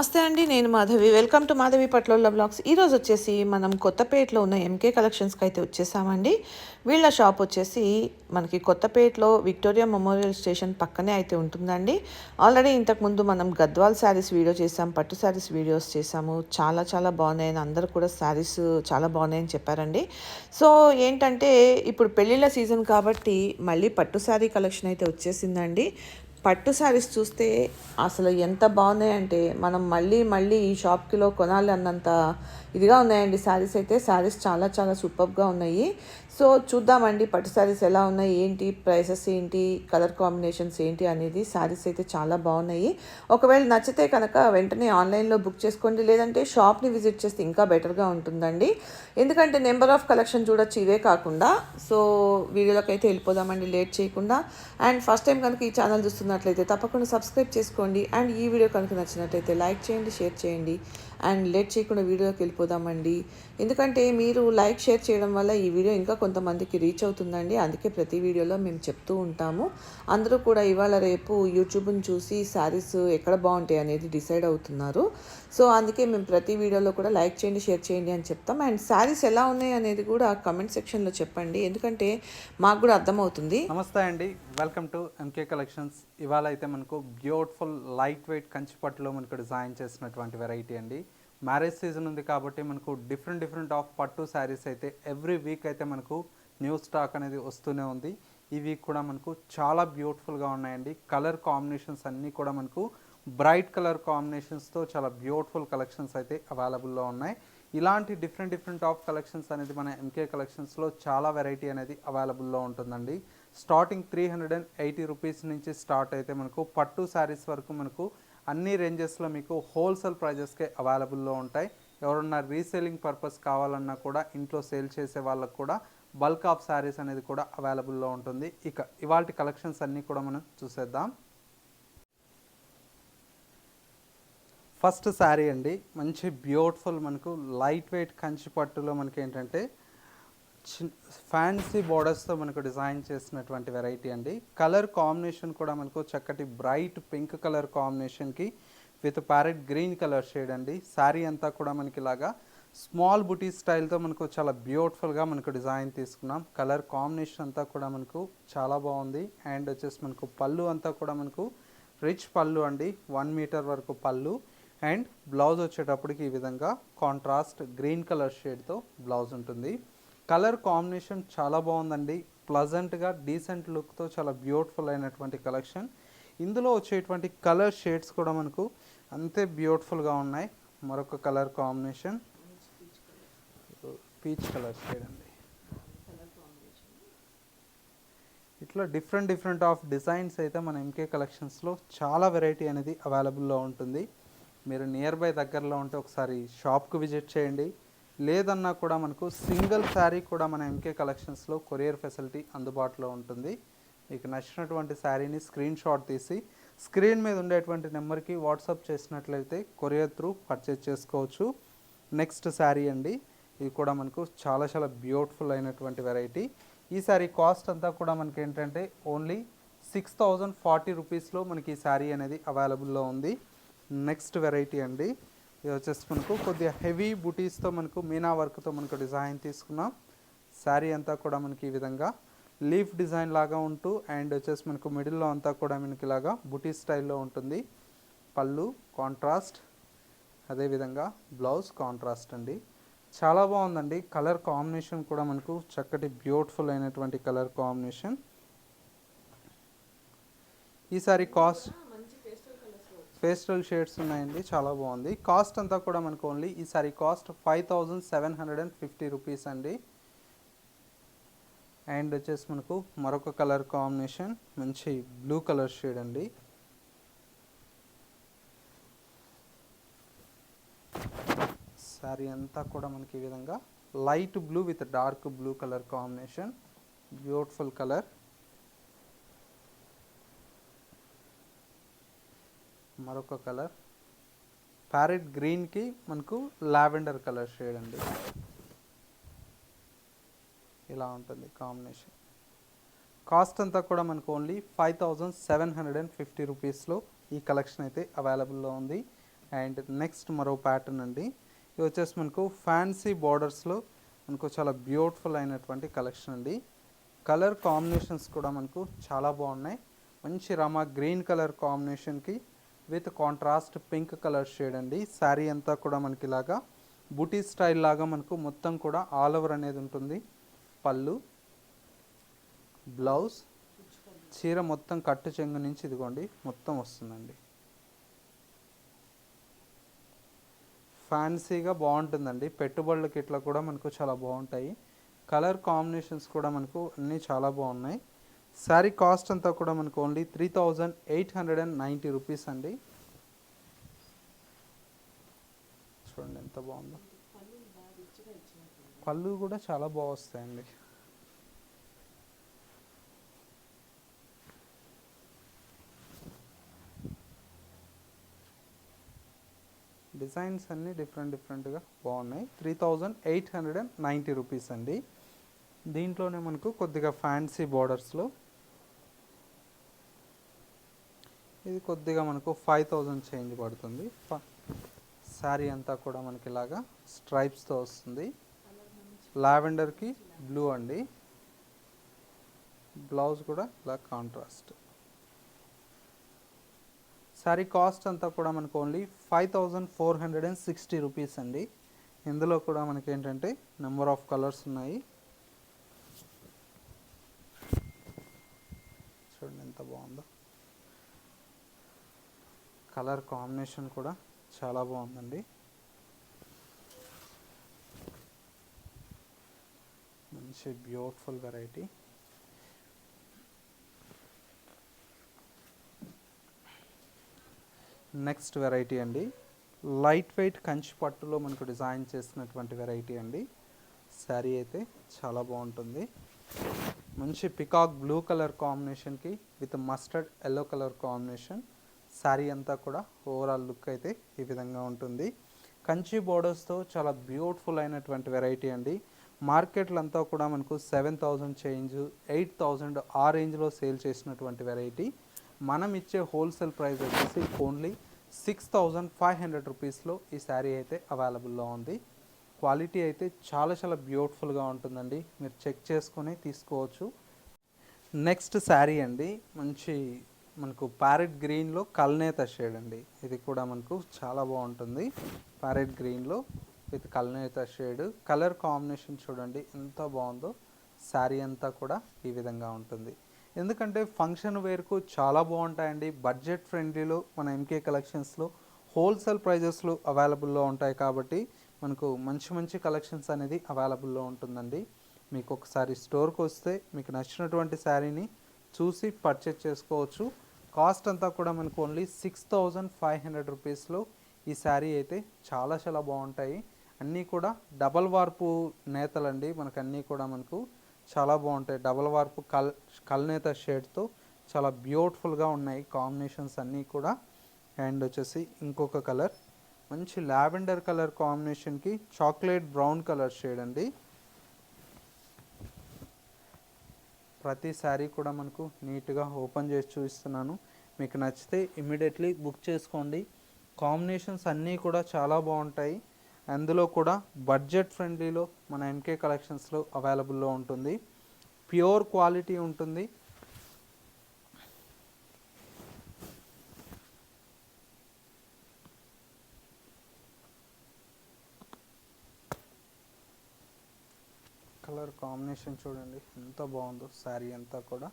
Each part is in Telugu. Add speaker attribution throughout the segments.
Speaker 1: నమస్తే అండి నేను Madhavi. Welcome to Madhavi Patlolla blogs. ఈరోజు వచ్చేసి మనం కొత్తపేటలో ఉన్న ఎంకే కలెక్షన్స్కి అయితే వచ్చేసామండి. వీళ్ళ షాప్ వచ్చేసి మనకి కొత్తపేటలో విక్టోరియా మెమోరియల్ స్టేషన్ పక్కనే అయితే ఉంటుందండి. ఆల్రెడీ ఇంతకుముందు మనం గద్వాల్ శారీస్ వీడియో చేసాం పట్టు శారీస్ వీడియోస్ చేసాము చాలా చాలా బాగున్నాయని అందరూ కూడా శారీస్ చాలా బాగున్నాయని చెప్పారండి. సో ఏంటంటే ఇప్పుడు పెళ్ళిళ్ళ సీజన్ కాబట్టి మళ్ళీ పట్టు శారీ కలెక్షన్ అయితే వచ్చేసిందండి. పట్టు శారీస్ చూస్తే అసలు ఎంత బాగున్నాయంటే మనం మళ్ళీ మళ్ళీ ఈ షాప్కిలో కొనాలి అన్నంత ఇదిగా ఉన్నాయండి శారీస్ అయితే. శారీస్ చాలా చాలా సూపర్గా ఉన్నాయి. సో చూద్దామండి పట్టు శారీస్ ఎలా ఉన్నాయి ఏంటి ప్రైసెస్ ఏంటి కలర్ కాంబినేషన్స్ ఏంటి అనేది శారీస్ అయితే చాలా బాగున్నాయి. ఒకవేళ నచ్చితే కనుక వెంటనే ఆన్లైన్లో బుక్ చేసుకోండి లేదంటే షాప్ని విజిట్ చేస్తే ఇంకా బెటర్గా ఉంటుందండి. ఎందుకంటే నెంబర్ ఆఫ్ కలెక్షన్ చూడొచ్చు ఇవే కాకుండా. సో వీడియోలోకి అయితే వెళ్ళిపోదామండి లేట్ చేయకుండా. అండ్ ఫస్ట్ టైం కనుక ఈ ఛానల్ చూస్తున్నట్లయితే తప్పకుండా సబ్స్క్రైబ్ చేసుకోండి. అండ్ ఈ వీడియో కనుక నచ్చినట్లయితే లైక్ చేయండి షేర్ చేయండి. అండ్ లేట్ చేయకుండా వీడియోకి వెళ్ళిపోదామండి. ఎందుకంటే మీరు లైక్ షేర్ చేయడం వల్ల ఈ వీడియో ఇంకా కొంతమందికి రీచ్ అవుతుందండి. అందుకే ప్రతి వీడియోలో మేము చెప్తూ ఉంటాము. అందరూ కూడా ఇవాళ రేపు యూట్యూబ్ని చూసి శారీస్ ఎక్కడ బాగుంటాయి అనేది డిసైడ్ అవుతున్నారు. సో అందుకే మేము ప్రతి వీడియోలో కూడా లైక్ చేయండి షేర్ చేయండి అని చెప్తాం. అండ్ శారీస్ ఎలా ఉన్నాయి అనేది కూడా కమెంట్ సెక్షన్లో చెప్పండి. ఎందుకంటే మాకు కూడా అర్థమవుతుంది.
Speaker 2: నమస్తే అండి. వెల్కమ్ టు ఎంకే కలెక్షన్స్ ఇవాళ అయితే మనకు బ్యూటిఫుల్ లైట్ వెయిట్ కంచిపట్టులో మనకు డిజైన్ చేసినటువంటి వెరైటీ అండి. మ్యారేజ్ సీజన్ ఉంది కాబట్టి మనకు డిఫరెంట్ డిఫరెంట్ ఆఫ్ పట్టు శారీస్ అయితే ఎవ్రీ వీక్ అయితే మనకు న్యూ స్టాక్ అనేది వస్తూనే ఉంది. ఈ వీక్ కూడా మనకు చాలా బ్యూటిఫుల్గా ఉన్నాయండి. కలర్ కాంబినేషన్స్ అన్నీ కూడా మనకు బ్రైట్ కలర్ కాంబినేషన్స్తో చాలా బ్యూటిఫుల్ కలెక్షన్స్ అయితే అవైలబుల్లో ఉన్నాయి. ఇలాంటి డిఫరెంట్ డిఫరెంట్ ఆఫ్ కలెక్షన్స్ అనేది మన ఎంకే కలెక్షన్స్లో చాలా వెరైటీ అనేది అవైలబుల్లో ఉంటుందండి. Starting three hundred and eighty rupees నుంచి స్టార్ట్ అయితే మనకు పట్టు శారీస్ వరకు మనకు అన్ని రేంజెస్లో మీకు హోల్సేల్ ప్రైజెస్కే అవైలబుల్లో ఉంటాయి. ఎవరన్నా రీసేలింగ్ పర్పస్ కావాలన్నా కూడా ఇంట్లో సేల్ చేసే వాళ్ళకు కూడా బల్క్ ఆఫ్ శారీస్ అనేది కూడా అవైలబుల్లో ఉంటుంది. ఇక ఇవాళ కలెక్షన్స్ అన్నీ కూడా మనం చూసేద్దాం. ఫస్ట్ శారీ అండి. మంచి బ్యూటిఫుల్ మనకు లైట్ వెయిట్ కంచి పట్టులో మనకి ఏంటంటే ఫ్యాన్సీ బోర్డర్స్తో మనకు డిజైన్ చేసినటువంటి వెరైటీ అండి. కలర్ కాంబినేషన్ కూడా మనకు చక్కటి బ్రైట్ పింక్ కలర్ కాంబినేషన్కి with parrot green colour shade అండి. శారీ అంతా కూడా మనకి ఇలాగా స్మాల్ బుటీ స్టైల్తో మనకు చాలా బ్యూటిఫుల్గా మనకు డిజైన్ తీసుకున్నాం. కలర్ కాంబినేషన్ అంతా కూడా మనకు చాలా బాగుంది. అండ్ వచ్చేసి మనకు పళ్ళు అంతా కూడా మనకు రిచ్ పళ్ళు అండి. వన్ మీటర్ వరకు పళ్ళు. అండ్ బ్లౌజ్ వచ్చేటప్పటికి ఈ విధంగా కాంట్రాస్ట్ గ్రీన్ కలర్ షేడ్తో బ్లౌజ్ ఉంటుంది. కలర్ కాంబినేషన్ చాలా బాగుందండి. ప్లజెంట్గా డీసెంట్ లుక్తో చాలా బ్యూటిఫుల్ అయినటువంటి కలెక్షన్. ఇందులో వచ్చేటువంటి కలర్ షేడ్స్ కూడా మనకు అంతే బ్యూటిఫుల్గా ఉన్నాయి. మరొక colour combination. Peach colour shade అండి. ఇట్లా డిఫరెంట్ డిఫరెంట్ ఆఫ్ డిజైన్స్ అయితే మన ఎంకే కలెక్షన్స్లో చాలా వెరైటీ అనేది అవైలబుల్లో ఉంటుంది. మీరు నియర్ బై దగ్గరలో ఉంటే ఒకసారి షాప్కి విజిట్ చేయండి. లేదన్నా కూడా మనకు సింగిల్ శారీ కూడా మన ఎంకే కలెక్షన్స్లో కొరియర్ ఫెసిలిటీ అందుబాటులో ఉంటుంది. మీకు నచ్చినటువంటి శారీని స్క్రీన్ షాట్ తీసి స్క్రీన్ మీద ఉండేటువంటి నెంబర్కి వాట్సాప్ చేసినట్లయితే కొరియర్ త్రూ పర్చేజ్ చేసుకోవచ్చు. నెక్స్ట్ శారీ అండి. ఇది కూడా మనకు చాలా చాలా బ్యూటిఫుల్ అయినటువంటి వెరైటీ. ఈ శారీ కాస్ట్ అంతా కూడా మనకి ఏంటంటే ఓన్లీ సిక్స్ థౌజండ్ ఫార్టీ రూపీస్లో మనకి ఈ శారీ అనేది అవైలబుల్లో ఉంది. నెక్స్ట్ వెరైటీ అండి. ఇది వచ్చేసి మనకు కొద్దిగా హెవీ బుటీస్తో మనకు మీనా వర్క్తో మనకు డిజైన్ తీసుకున్నాం. శారీ అంతా కూడా మనకి ఈ విధంగా లీఫ్ డిజైన్ లాగా ఉంటూ అండ్ వచ్చేసి మనకు మిడిల్లో అంతా కూడా మనకి ఇలాగా బుటీ స్టైల్లో ఉంటుంది. పళ్ళు కాంట్రాస్ట్ అదేవిధంగా బ్లౌజ్ కాంట్రాస్ట్ అండి. చాలా బాగుందండి. కలర్ కాంబినేషన్ కూడా మనకు చక్కటి బ్యూటిఫుల్ అయినటువంటి కలర్ కాంబినేషన్ ఈసారి కాస్ట్ పేస్టల్ షేడ్స్ ఉన్నాయండి చాలా బాగుంది. కాస్ట్ అంతా కూడా మనకు ఓన్లీ ఈసారి cost five thousand seven hundred and fifty rupees అండి. అండ్ వచ్చేసి మనకు మరొక కలర్ కాంబినేషన్ మంచి బ్లూ కలర్ షేడ్ అండి. శారీ అంతా కూడా మనకి ఈ విధంగా light blue with dark blue colour combination beautiful colour. మరొక కలర్. ప్యారెట్ గ్రీన్కి మనకు లావెండర్ కలర్ షేడ్ అండి. ఇలా ఉంటుంది కాంబినేషన్. కాస్ట్ అంతా కూడా మనకు only five thousand seven hundred and fifty రూపీస్లో ఈ కలెక్షన్ అయితే అవైలబుల్లో ఉంది. అండ్ నెక్స్ట్ మరో ప్యాటర్న్ అండి. ఇది వచ్చేసి మనకు ఫ్యాన్సీ బార్డర్స్లో మనకు చాలా బ్యూటిఫుల్ అయినటువంటి కలెక్షన్ అండి. కలర్ కాంబినేషన్స్ కూడా మనకు చాలా బాగున్నాయి. మంచి రమా గ్రీన్ కలర్ కాంబినేషన్కి with contrast pink colour shade అండి. శారీ అంతా కూడా మనకి ఇలాగా బూటీ స్టైల్ లాగా మనకు మొత్తం కూడా ఆల్ ఓవర్ అనేది ఉంటుంది. పళ్ళు బ్లౌజ్ చీర మొత్తం కట్టు చెంగు నుంచి ఇదిగోండి మొత్తం వస్తుందండి. ఫ్యాన్సీగా బాగుంటుందండి. పెట్టుబడులకి ఇట్లా కూడా మనకు చాలా బాగుంటాయి. కలర్ కాంబినేషన్స్ కూడా మనకు అన్నీ చాలా బాగున్నాయి. శారీ కాస్ట్ అంతా కూడా మనకు only three thousand eight hundred and ninety rupees అండి. చూడండి ఎంత బాగుందో. పళ్ళు కూడా చాలా బాగా వస్తాయండి. డిజైన్స్ అన్నీ డిఫరెంట్ డిఫరెంట్గా బాగున్నాయి. Three thousand eight hundred and ninety rupees అండి. దీంట్లోనే మనకు కొద్దిగా ఫ్యాన్సీ బార్డర్స్లో ఇది కొద్దిగా మనకు ఫైవ్ థౌజండ్ చేంజ్ పడుతుంది. శారీ అంతా కూడా మనకి ఇలాగా స్ట్రైప్స్తో వస్తుంది. లావెండర్కి బ్లూ అండి. బ్లౌజ్ కూడా ఇలా కాంట్రాస్ట్ శారీ కాస్ట్ అంతా కూడా మనకు only five thousand four hundred and sixty rupees అండి. ఇందులో కూడా మనకి ఏంటంటే నెంబర్ ఆఫ్ కలర్స్ ఉన్నాయి. చూడండి ఎంత బాగుందో. కలర్ కాంబినేషన్ కూడా చాలా బాగుందండి. మంచి బ్యూటిఫుల్ వెరైటీ. నెక్స్ట్ వెరైటీ అండి. లైట్ వెయిట్ కంచి పట్టులో మనకు డిజైన్ చేసినటువంటి వెరైటీ అండి. శారీ అయితే చాలా బాగుంటుంది. మంచి పికాక్ బ్లూ కలర్ కాంబినేషన్కి with mustard yellow colour combination. Sari అంతా కూడా ఓవరాల్ లుక్ అయితే ఈ విధంగా ఉంటుంది. కంచి బోర్డర్స్తో చాలా బ్యూటిఫుల్ అయినటువంటి వెరైటీ అండి. మార్కెట్లో అంతా కూడా మనకు seven thousand change eight thousand ఆ రేంజ్లో సేల్ చేసినటువంటి వెరైటీ మనం ఇచ్చే హోల్సేల్ ప్రైస్ వచ్చేసి only six thousand five hundred రూపీస్లో ఈ శారీ అయితే అవైలబుల్లో ఉంది. క్వాలిటీ అయితే చాలా చాలా బ్యూటిఫుల్గా ఉంటుందండి. మీరు చెక్ చేసుకొని తీసుకోవచ్చు. నెక్స్ట్ శారీ అండి మంచి మనకు ప్యారెట్ గ్రీన్లో కల్నేత షేడ్ అండి. ఇది కూడా మనకు చాలా బాగుంటుంది. ప్యారెట్ గ్రీన్లో విత్ కల్నేత షేడ్ కలర్ కాంబినేషన్ చూడండి ఎంత బాగుందో శారీ అంతా కూడా ఈ విధంగా ఉంటుంది. ఎందుకంటే ఫంక్షన్ వేర్కు చాలా బాగుంటాయండి. బడ్జెట్ ఫ్రెండ్లీలో మన ఎంకే కలెక్షన్స్లో హోల్సేల్ ప్రైజెస్లో అవైలబుల్లో ఉంటాయి కాబట్టి మనకు మంచి మంచి కలెక్షన్స్ అనేది అవైలబుల్లో ఉంటుందండి. మీకు ఒకసారి స్టోర్కి వస్తే మీకు నచ్చినటువంటి శారీని చూసి పర్చేజ్ చేసుకోవచ్చు. కాస్ట్ అంతా కూడా మనకు only six thousand five hundred రూపీస్లో ఈ శారీ అయితే చాలా చాలా బాగుంటాయి. అన్నీ కూడా డబల్ వార్పు నేతలండి. మనకు అన్నీ కూడా మనకు చాలా బాగుంటాయి. డబల్ వార్పు కల్ కల్నేత షేడ్తో చాలా బ్యూటిఫుల్గా ఉన్నాయి కాంబినేషన్స్ అన్నీ కూడా. అండ్ వచ్చేసి ఇంకొక కలర్ మంచి లావెండర్ కలర్ కాంబినేషన్కి చాక్లెట్ బ్రౌన్ కలర్ షేడ్ అండి. ప్రతి శారీ కూడా మనకు నీట్గా ఓపెన్ చేసి చూపిస్తున్నాను. మీకు నచ్చితే ఇమీడియట్లీ బుక్ చేసుకోండి. కాంబినేషన్స్ అన్నీ కూడా చాలా బాగుంటాయి. అందులో కూడా బడ్జెట్ ఫ్రెండ్లీలో మన ఎంకే కలెక్షన్స్లో అవైలబుల్లో ఉంటుంది. ప్యూర్ క్వాలిటీ ఉంటుంది కలర్ కాంబినేషన్ చూడండి. ఎంత బాగుందో శారీ అంతా కూడా.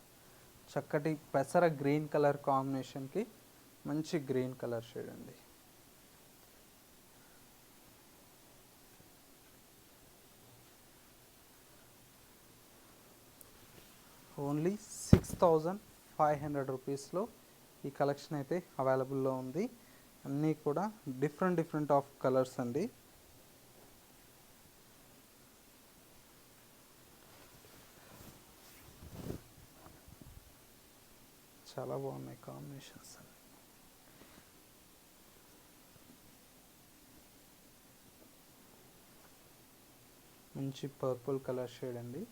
Speaker 2: చక్కటి పెసర గ్రీన్ కలర్ కాంబినేషన్కి మంచి గ్రీన్ కలర్ షేడ్ అండి. Only six thousand five hundred రూపీస్లో ఈ కలెక్షన్ అయితే అవైలబుల్లో ఉంది. అన్నీ కూడా డిఫరెంట్ డిఫరెంట్ ఆఫ్ కలర్స్ అండి. చాలా బాగున్నాయి కాంబినేషన్స్ మంచి పర్పుల్ కలర్ షేడ్ అండి.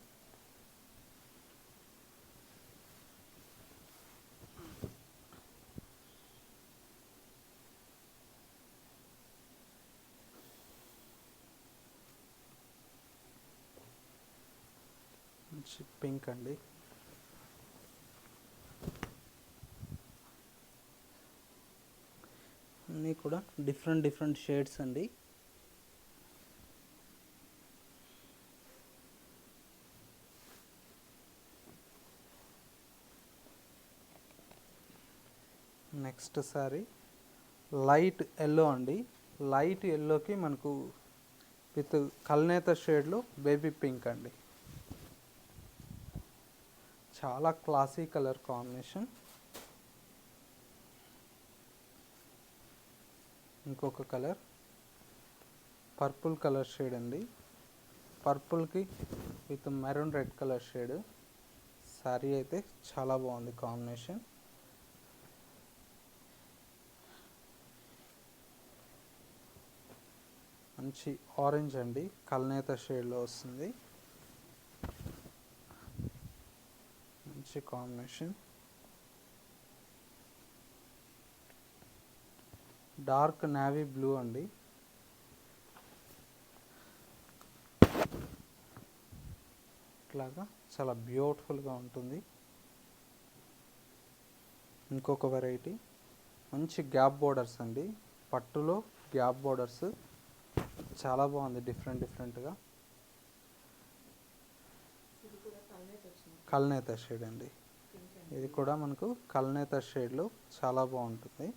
Speaker 2: మంచి పింక్ అండి. కూడా డిఫరెంట్ డిఫరెంట్ షేడ్స్ అండి. నెక్స్ట్ సారీ లైట్ ఎల్లో అండి. లైట్ ఎల్లోకి మనకు విత్ కల్నేత షేడ్లో బేబీ పింక్ అండి. చాలా క్లాసీ కలర్ కాంబినేషన్. ఇంకొక కలర్. పర్పుల్ కలర్ షేడ్ అండి. పర్పుల్కి with maroon red colour shade. Sari అయితే చాలా బాగుంది కాంబినేషన్. మంచి ఆరెంజ్ అండి. కల్నేత షేడ్లో వస్తుంది. మంచి కాంబినేషన్. డార్క్ నావీ బ్లూ అండి. ఇట్లాగా చాలా బ్యూటిఫుల్గా ఉంటుంది. ఇంకొక వెరైటీ. మంచి గ్యాప్ బోర్డర్స్ అండి. పట్టులో గ్యాప్ బోర్డర్స్. చాలా బాగుంది డిఫరెంట్ డిఫరెంట్గా. కల్నేత షేడ్ అండి. ఇది కూడా మనకు కల్నేత షేడ్లో చాలా బాగుంటుంది.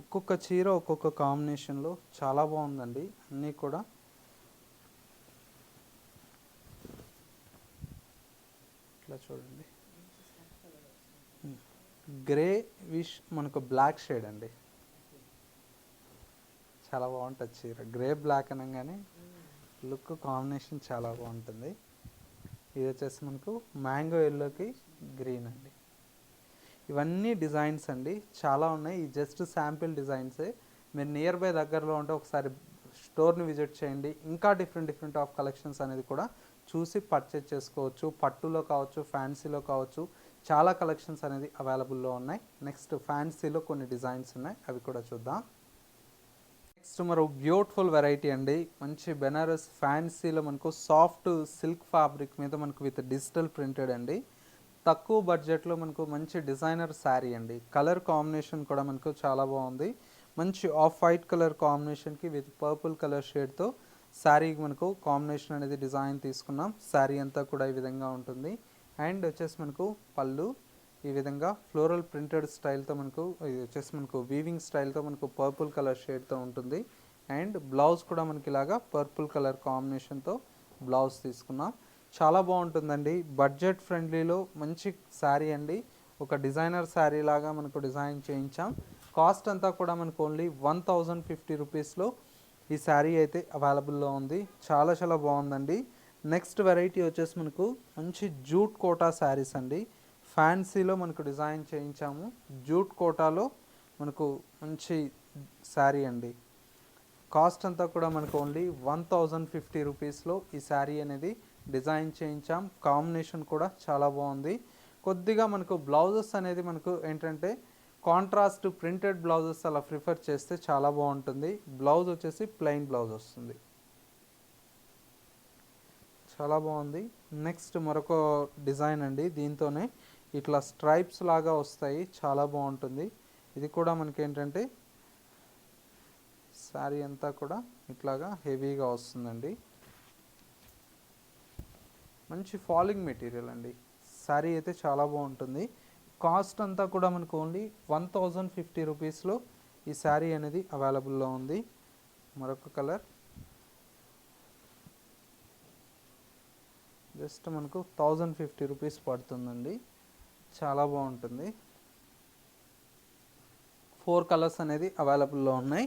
Speaker 2: ఒక్కొక్క చీర ఒక్కొక్క కాంబినేషన్లో చాలా బాగుందండి. అన్నీ కూడా. ఇట్లా చూడండి. గ్రే విష్ మనకు బ్లాక్ షేడ్ అండి. చాలా బాగుంటుంది చీర. గ్రే బ్లాక్ అనగానే లుక్ కాంబినేషన్ చాలా బాగుంటుంది. ఇది వచ్చేసి మనకు మ్యాంగో ఎల్లోకి గ్రీన్ అండి. ఇవన్నీ డిజైన్స్ అండి. చాలా ఉన్నాయి. ఈ జస్ట్ శాంపిల్ డిజైన్సే. మీరు నియర్ బై దగ్గరలో ఉంటే ఒకసారి స్టోర్ని విజిట్ చేయండి. ఇంకా డిఫరెంట్ డిఫరెంట్ ఆఫ్ కలెక్షన్స్ అనేది కూడా చూసి పర్చేజ్ చేసుకోవచ్చు. పట్టులో కావచ్చు ఫ్యాన్సీలో కావచ్చు. చాలా కలెక్షన్స్ అనేది అవైలబుల్లో ఉన్నాయి. నెక్స్ట్ ఫ్యాన్సీలో కొన్ని డిజైన్స్ ఉన్నాయి. అవి కూడా చూద్దాం. నెక్స్ట్ మరో బ్యూటిఫుల్ వెరైటీ అండి. మంచి బెనారస్ ఫ్యాన్సీలో మనకు సాఫ్ట్ సిల్క్ ఫ్యాబ్రిక్ మీద మనకు విత్ డిజిటల్ ప్రింటెడ్ అండి. తక్కువ బడ్జెట్లో మనకు మంచి డిజైనర్ శారీ అండి. కలర్ కాంబినేషన్ కూడా మనకు చాలా బాగుంది. మంచి ఆఫ్ వైట్ కలర్ కాంబినేషన్కి విత్ పర్పుల్ కలర్ షేడ్తో శారీకి మనకు కాంబినేషన్ అనేది డిజైన్ తీసుకున్నాం. శారీ అంతా కూడా ఈ విధంగా ఉంటుంది. అండ్ వచ్చేసి మనకు పళ్ళు ఈ విధంగా ఫ్లోరల్ ప్రింటెడ్ స్టైల్తో మనకు ఇది వచ్చేసి మనకు వీవింగ్ స్టైల్తో మనకు పర్పుల్ కలర్ షేడ్తో ఉంటుంది. అండ్ బ్లౌజ్ కూడా మనకి ఇలాగా పర్పుల్ కలర్ కాంబినేషన్తో బ్లౌజ్ తీసుకున్నాం. చాలా బాగుంటుందండి. బడ్జెట్ ఫ్రెండ్లీలో మంచి శారీ అండి. ఒక డిజైనర్ శారీ లాగా మనకు డిజైన్ చేయించాం. కాస్ట్ అంతా కూడా మనకు ఓన్లీ వన్ థౌజండ్ ఫిఫ్టీ రూపీస్లో ఈ శారీ అయితే అవైలబుల్లో ఉంది. చాలా చాలా బాగుందండి. నెక్స్ట్ వెరైటీ వచ్చేసి మనకు మంచి జూట్ కోటా శారీస్ అండి. ఫ్యాన్సీలో మనకు డిజైన్ చేయించాము. జూట్ కోటాలో మనకు మంచి శారీ అండి. కాస్ట్ అంతా కూడా మనకు ఓన్లీ వన్ థౌజండ్ ఫిఫ్టీ రూపీస్లో ఈ శారీ అనేది డిజైన్ చేయించాం. కాంబినేషన్ కూడా చాలా బాగుంది. కొద్దిగా మనకు బ్లౌజెస్ అనేది మనకు ఏంటంటే కాంట్రాస్ట్ ప్రింటెడ్ బ్లౌజెస్ అలా ప్రిఫర్ చేస్తే చాలా బాగుంటుంది. బ్లౌజ్ వచ్చేసి ప్లెయిన్ బ్లౌజ్ వస్తుంది. చాలా బాగుంది. నెక్స్ట్ మరొక డిజైన్ అండి. దీంతోనే ఇట్లా స్ట్రైప్స్ లాగా వస్తాయి. చాలా బాగుంటుంది. ఇది కూడా మనకి ఏంటంటే శారీ అంతా కూడా ఇట్లాగా హెవీగా వస్తుందండి. మంచి ఫాలింగ్ మెటీరియల్ అండి. శారీ అయితే చాలా బాగుంటుంది. కాస్ట్ అంతా కూడా మనకు ఓన్లీ వన్ థౌజండ్ ఫిఫ్టీ రూపీస్లో ఈ శారీ అనేది అవైలబుల్లో ఉంది. మరొక కలర్. జస్ట్ మనకు థౌజండ్ ఫిఫ్టీ రూపీస్ పడుతుందండి. చాలా బాగుంటుంది. ఫోర్ కలర్స్ అనేది అవైలబుల్లో ఉన్నాయి.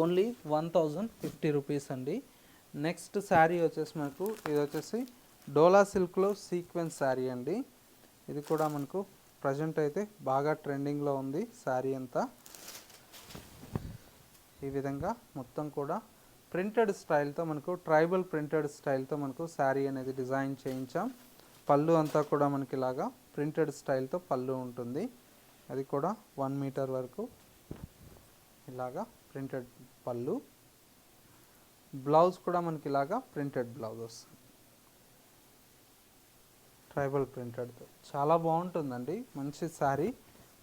Speaker 2: Only one thousand fifty rupees అండి. నెక్స్ట్ శారీ వచ్చేసి మనకు ఇది వచ్చేసి డోలా సిల్క్లో సీక్వెన్స్ శారీ అండి. ఇది కూడా మనకు ప్రజెంట్ అయితే బాగా ట్రెండింగ్లో ఉంది శారీ అంతా. ఈ విధంగా మొత్తం కూడా ప్రింటెడ్ స్టైల్తో మనకు ట్రైబల్ ప్రింటెడ్ స్టైల్తో మనకు శారీ అనేది డిజైన్ చేయించాం. పళ్ళు అంతా కూడా మనకి ఇలాగా ప్రింటెడ్ స్టైల్తో పళ్ళు ఉంటుంది. అది కూడా వన్ మీటర్ వరకు ఇలాగా ప్రింటెడ్ పళ్ళు. బ్లౌజ్ కూడా మనకి ఇలాగా ప్రింటెడ్ బ్లౌజ్ వస్తుంది ట్రైబల్ ప్రింటెడ్తో. చాలా బాగుంటుందండి. మంచి శారీ.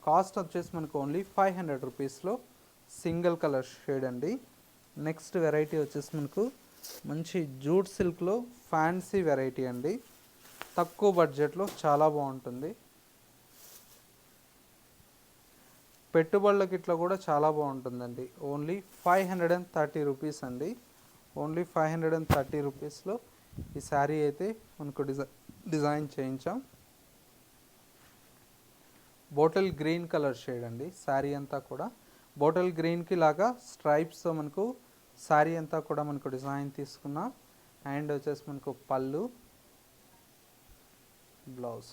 Speaker 2: కాస్ట్ వచ్చేసి మనకు ఓన్లీ ఫైవ్ హండ్రెడ్ రూపీస్లో. సింగిల్ కలర్ షేడ్ అండి. నెక్స్ట్ వెరైటీ వచ్చేసి మనకు మంచి జూట్ సిల్క్లో ఫ్యాన్సీ వెరైటీ అండి. తక్కువ బడ్జెట్లో చాలా బాగుంటుంది. పెట్టుబడులకి ఇట్లా కూడా చాలా బాగుంటుందండి. Only five hundred and thirty rupees అండి. Only five hundred and thirty రూపీస్లో ఈ శారీ అయితే మనకు డిజై డిజైన్ చేయించాం. బాటిల్ గ్రీన్ కలర్ షేడ్ అండి శారీ అంతా కూడా. బాటిల్ గ్రీన్కి లాగా స్ట్రైప్స్ మనకు శారీ అంతా కూడా మనకు డిజైన్ తీసుకున్నాం. అండ్ వచ్చేసి మనకు పళ్ళు blouse.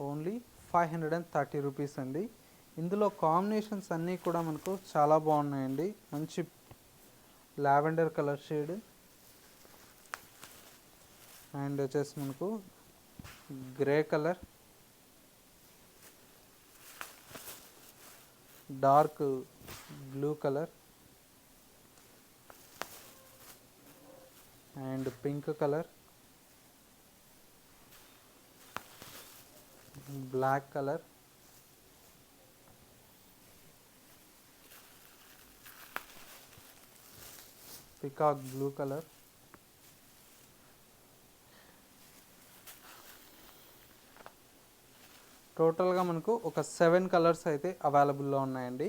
Speaker 2: Only five hundred and thirty rupees అండి. ఇందులో కాంబినేషన్స్ అన్నీ కూడా మనకు చాలా బాగున్నాయండి. మంచి లావెండర్ కలర్ షేడ్. అండ్ వచ్చేసి మనకు grey colour. Dark blue colour. And pink colour. Black colour. Peacock blue colour. టోటల్గా మనకు ఒక సెవెన్ కలర్స్ అయితే అవైలబుల్లో ఉన్నాయండి.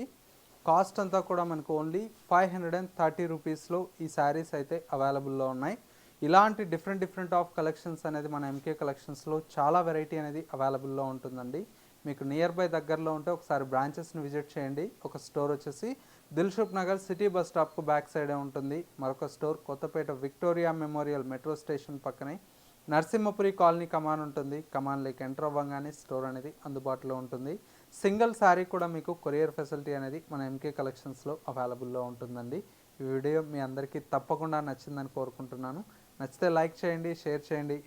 Speaker 2: కాస్ట్ అంతా కూడా మనకు only five hundred and thirty రూపీస్లో ఈ శారీస్ అయితే అవైలబుల్లో ఉన్నాయి. ఇలాంటి డిఫరెంట్ డిఫరెంట్ ఆఫ్ కలెక్షన్స్ అనేది మన ఎంకే కలెక్షన్స్లో చాలా వెరైటీ అనేది అవైలబుల్లో ఉంటుందండి. మీకు నియర్ బై దగ్గరలో ఉంటే ఒకసారి బ్రాంచెస్ని విజిట్ చేయండి. ఒక స్టోర్ వచ్చేసి దిల్షుక్ నగర్ సిటీ బస్ స్టాప్కు బ్యాక్ సైడే ఉంటుంది. మరొక store Kothapet Victoria Memorial metro station పక్కనే నరసింహపురి కాలనీ కమాన్ ఉంటుంది. కమాన్లోకి ఎంటర్ అవ్వగానే స్టోర్ అనేది అందుబాటులో ఉంటుంది. సింగిల్ శారీ కూడా మీకు కొరియర్ ఫెసిలిటీ అనేది మన ఎంకే కలెక్షన్స్లో అవైలబుల్లో ఉంటుందండి. ఈ వీడియో మీ అందరికీ తప్పకుండా నచ్చిందని కోరుకుంటున్నాను. నచ్చితే లైక్ చేయండి షేర్ చేయండి.